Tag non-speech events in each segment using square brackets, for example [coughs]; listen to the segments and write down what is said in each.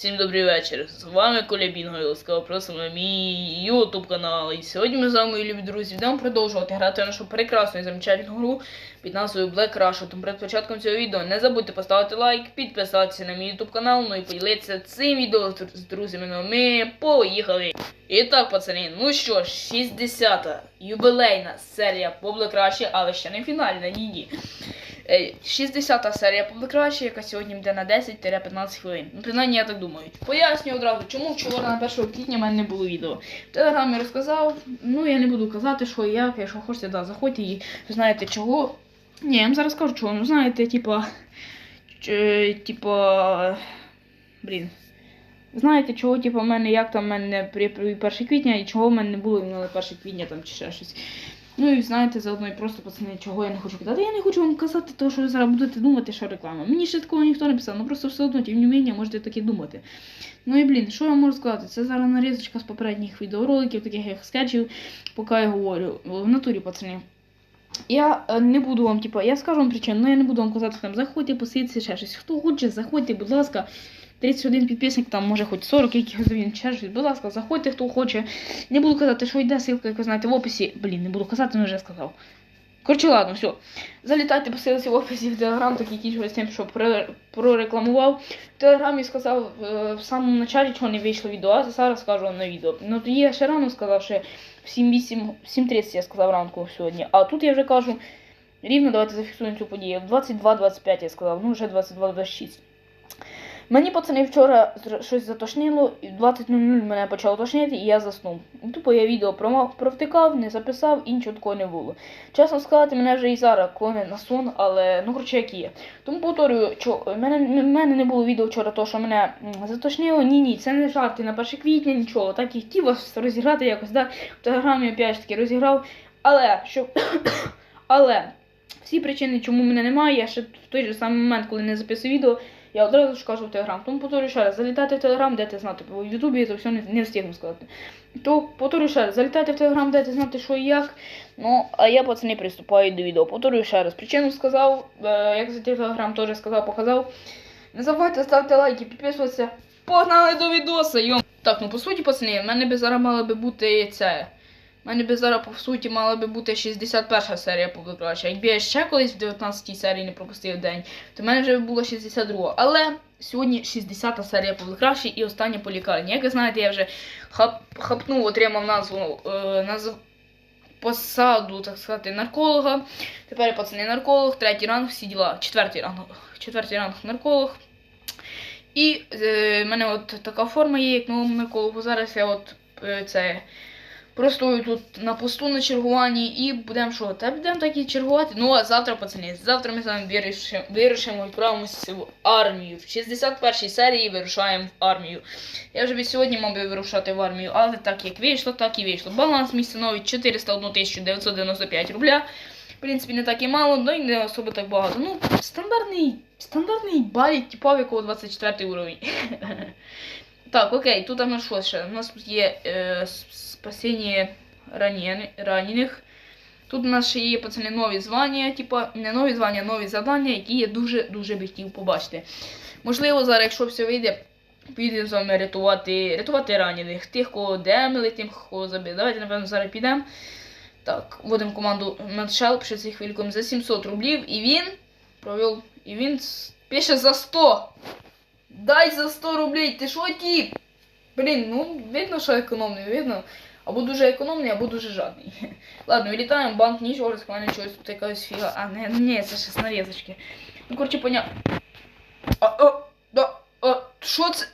Всім добрий вечір. З вами Коля Бінго і ласкаво просимо мій ютуб канал. І сьогодні ми з вами, любі друзі, будемо продовжувати грати в нашу прекрасну і замечательну гру під назвою Black Rush. Тому перед початком цього відео не забудьте поставити лайк, підписатися на мій ютуб канал, ну і поділитися цим відео з друзями. Ну ми поїхали. І так, пацани, ну що ж, 60-та юбилейна серія по Black Rush, але ще не фінальна, ні-ні. Е, 60-та серія по яка сьогодні буде на 10-15 хвилин. Ну, принаймні, я так думаю. Поясню одразу, чому вчора на 1 квітня в мене не було відео. В телеграмі розказав, ну я не буду казати, що і як, якщо хочете, да, заходьте і знаєте чого. Ні, я вам зараз кажу чого. Ну знаєте, типа. Типа. Блін. Знаєте, чого, типу, в мене, як там в мене при, при 1 квітня і чого в мене не було на 1 квітня там чи ще щось. Ну і знаєте, заодно і просто пацани, чого я не хочу казати. Я не хочу вам казати, того, що ви зараз будете думати, що реклама. Мені ще такого ніхто не писав, ну просто все одно, тим не менше, можете таке думати. Ну і блін, що я можу сказати? Це зараз нарізочка з попередніх відеороликів, таких як скетчів, поки я говорю. В натурі, пацани. Я е, не буду вам, типу, я скажу вам причину, але я не буду вам казати, там, заходьте, посидіться, ще щось. Хто хоче, заходьте, будь ласка. 31 підписник, там може хоч 40 якихось він ще. Будь ласка, заходьте, хто хоче. Не буду казати, що йде ссылка, як ви знаєте, в описі. Блін, не буду казати, але вже сказав. Коротше, ладно, все. Залітайте по в описі в Телеграм, так якийсь тим, що прорекламував. В Телеграмі сказав е, в самому началі, чого не вийшло відео, а зараз скажу вам на відео. Ну тоді я ще рано сказав, що в 7.30 я сказав ранку сьогодні. А тут я вже кажу, рівно давайте зафіксуємо цю подію. В 22.25 я сказав, ну вже 22.26. Мені пацани вчора щось затошнило, і в 20.00 мене почало тошнити, і я заснув. Тупо я відео провтикав, не записав і нічого такого не було. Чесно сказати, мене вже і зараз клоне на сон, але ну коротше як є. Тому повторюю, що в мене, в мене не було відео вчора, то що мене затошнило. Ні, ні, це не жарти на 1 квітня, нічого. Так і хотів вас розіграти якось, да? в телеграмі опять таки розіграв. Але що. [coughs] але всі причини, чому мене немає, я ще в той же самий момент, коли не записую відео. Я одразу ж кажу в Телеграм. Тому повторюю ще раз, залітайте в Телеграм, дайте знати, бо в Ютубі я це все не, не встигну сказати. То повторюю ще раз, залітайте в Телеграм, дайте знати, що і як. Ну, а я пацани приступаю до відео. Повторюю ще раз. Причину сказав, е, як за Телеграм теж сказав, показав. Не забувайте ставити лайки, підписуватися. Погнали до відоса, йом. Так, ну по суті, пацани, в мене би зараз мало би бути це. У мене би зараз, по суті, мала би бути 61 серія по Якби я ще колись в 19 серії не пропустив день, то в мене вже було 62. Але сьогодні 60 серія по і остання по лікарні. Як ви знаєте, я вже хап, хапнув, отримав назву е, назв... посаду, так сказати, нарколога. Тепер я пацани нарколог, третій ранг, всі діла, четвертий ранг, четвертий ранг нарколог. І е, в мене от така форма є, як новому наркологу. Зараз я от е, це. Простою тут на посту на чергуванні і будемо що? Та будемо так і чергувати. Ну а завтра, пацани, завтра ми з вами вирішимо, вирушимо відправимося в армію. В 61-й серії вирушаємо в армію. Я вже сьогодні мав би вирушати в армію, але так як вийшло, так і вийшло. Баланс мій становить 401 995 рубля. В принципі, не так і мало, ну і не особо так багато. Ну, стандартний стандартний балік, типовий коло 24 уровень. [laughs] Так, окей, тут у що ще? У нас тут є е, спасіння ранених. Тут у нас ще є пацани нові звання, типу, не нові звання, а нові завдання, які я дуже-дуже би хотів побачити. Можливо, зараз, якщо все вийде, підемо з вами рятувати рятувати ранених, тих, кого демили, тим, кого забили. Давайте, напевно, зараз підемо. Так, вводимо команду Медшел, пише цей хвильком за 700 рублів. І він провів, і він пише за 100. Дай за 100 рублей, ти що тіп? Блін, ну видно, що економний, видно. Або дуже економний, або дуже жадний. [laughs] Ладно, вилітаємо, банк нічого, розкладає чогось, тут якась фіга. А, не, не, це ще нарізочки. Ну, коротше, поня... А, а, да, а, що це?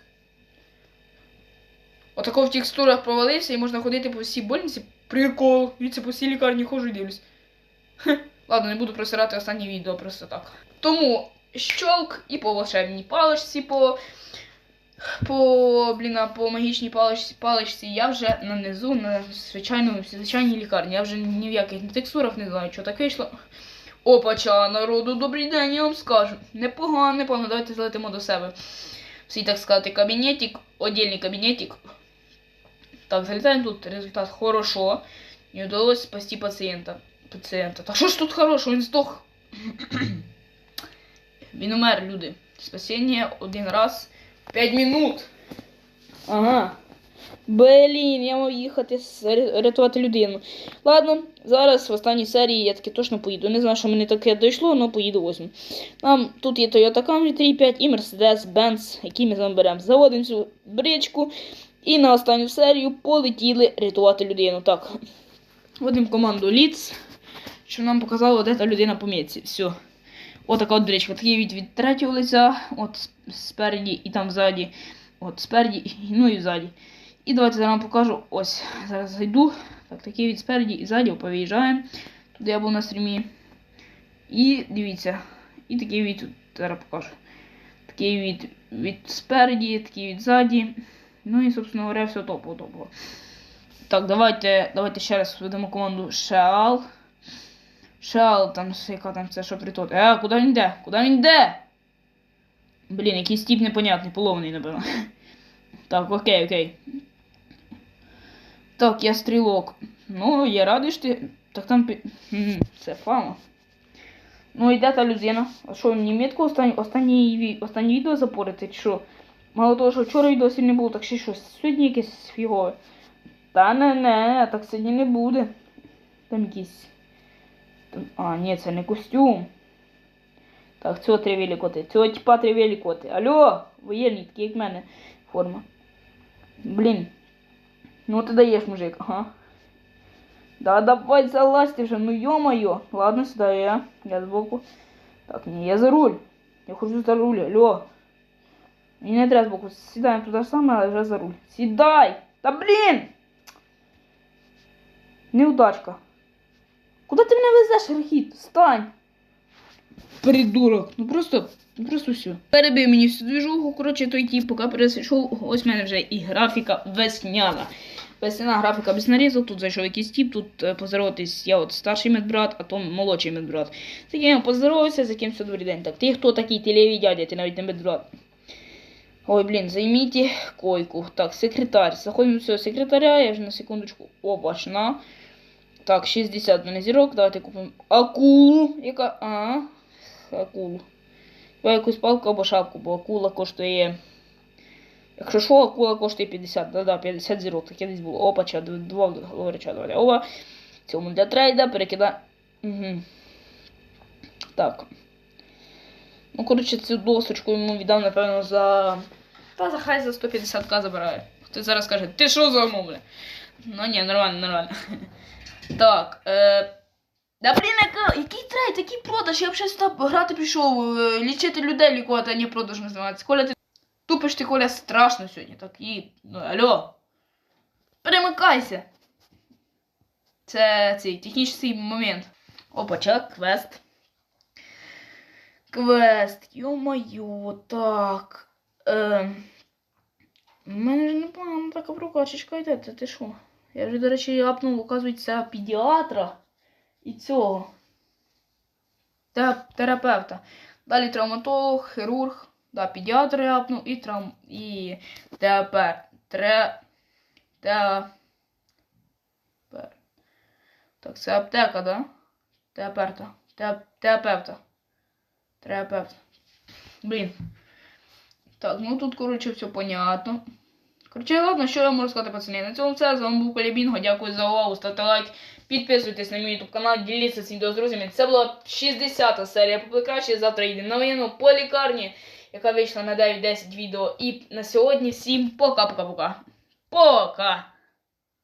Отако в текстурах провалився і можна ходити по всій больниці. Прикол. Віце по всій лікарні ходжу і дивлюсь. Ладно, не буду просирати останнє відео просто так. Тому щолк і по волшебній паличці, по по блін, по магічній паличці, паличці я вже нанизу на звичайному звичайній лікарні. Я вже ні в яких текстурах не знаю, що так вийшло. Опача, народу, добрий день, я вам скажу. Непогано, непогано, давайте залетимо до себе. Свій, так сказати, кабінетик, отдільний кабінетик. Так, залітаємо тут. Результат хорошо. Не вдалося спасти пацієнта. пацієнта. Так що ж тут хорошого? Він здох. [clears throat] Він умер, люди. Спасіння один раз. 5 минут. Ага. Блін, я мав їхати рятувати людину. Ладно, зараз в останній серії я таки точно поїду. Не знаю, що мені таке дійшло, але поїду возьму. Нам тут є Toyota Camry 3.5 і Mercedes-Benz, який ми з вами беремо. Заводимо цю бричку і на останню серію полетіли рятувати людину. Так. Вводимо команду Leads, щоб нам показало, де та людина по місці. Все. Отака от бричка. Такий від, від третього лиця, от спереді і там ззаді. От спереді, ну і ззаді. І давайте зараз вам покажу. Ось, зараз зайду. Так, такий від спереді і ззаді повиїжджаємо. Туди я був на стрімі. І дивіться. І такий від тут зараз покажу. Такий від, від спереді, такий від ззаді. Ну і, собственно говоря, все топово топово. Так, давайте, давайте ще раз введемо команду Shell. Shell, там яка там це що притот. Е, куди він йде? Куди він йде? Блін, якийсь тип непонятний, поломаний, напевно. [laughs] Так, окей, окей. Так, я стрілок. Ну, я радий, що ти. Так там. Це фама. Ну, йде та людина. А що, мені метку останнє, ві- останнє відео запорити, чи що? Мало того, що вчора відео сьогодні було, так ще щось. Сьогодні якесь фігове. Та не, не, так сьогодні не буде. Там якісь. А, ні, це не костюм. Так, цього три великоти. Цього типа три великоти. Алло, воєнні, такі як мене форма. Блін. Ну ти даєш, мужик, ага. Да давай залазьте вже, ну ё-моё. Ладно, сідаю я. Я збоку. Так, ні, я за руль. Я хочу за руль, алло. Мені не треба збоку. Сідаємо туди саме, але вже за руль. Сідай! Та блін! Неудачка. Куди ти мене везеш, Рахіт? Встань! Придурок. Ну просто, ну просто все. Перебив мені всю движуху, коротше, той тіп, поки перейшов, ось в мене вже і графіка весняна. Весняна графіка без нарізок, тут зайшов якийсь тіп, тут е, поздороватись, я от старший медбрат, а то молодший медбрат. З яким я поздоровався, з яким все добрий день. Так, ти хто такий, ти лівий дядя, ти навіть не медбрат. Ой, блін, займіть койку. Так, секретар. Заходимо до цього секретаря, я вже на секундочку обачна. Так, 60 мене зірок, давайте купимо акулу. Яка. А, акулу. Давай якусь палку або шапку, бо акула коштує. Якщо що, акула коштує 50. Да-да, 50 зірок. Таке десь було. Опача, два говоряча, давай. Оба. Цьому для трейда перекида. Угу. Так. Ну, коротше, цю досочку йому віддав, напевно, за. Та за хай за 150к забирає. Хто зараз каже, ти що замовля? Ну ні, нормально, нормально. Так. Е... Яка, який трейд, який продаж? Я взагалі сюди грати прийшов, е, лічити людей лікувати, а не продаж називається. Коля, ти тупиш ти, Коля, страшно сьогодні. Так, і. Ну, алло. Перемикайся. Це цей технічний момент. Опа, чек, квест. Квест, ё-моё, так. Ем. У мене ж непогано така прокачечка йде, ти, що? Я вже, до речі, апнув, оказується, педіатра і цього. Те- терапевта. Далі травматолог, хірург, да, педіатр я апнув і травм. і терапевт. Тре. Те... Так, це аптека, да? Терапевта. Те- Терапевта. Терапевт. Блін. Так, ну тут, коротше, все понятно. Коротше, ладно, що я можу сказати, пацани. На цьому все. З вами був Колібінго. Дякую за увагу. Ставте лайк, підписуйтесь на мій YouTube канал, діліться цим відео з друзями. Це була 60-та серія Поплекраще. Завтра йде новину по лікарні, яка вийшла на 9-10 відео. І на сьогодні всім пока-пока-пока. Пока!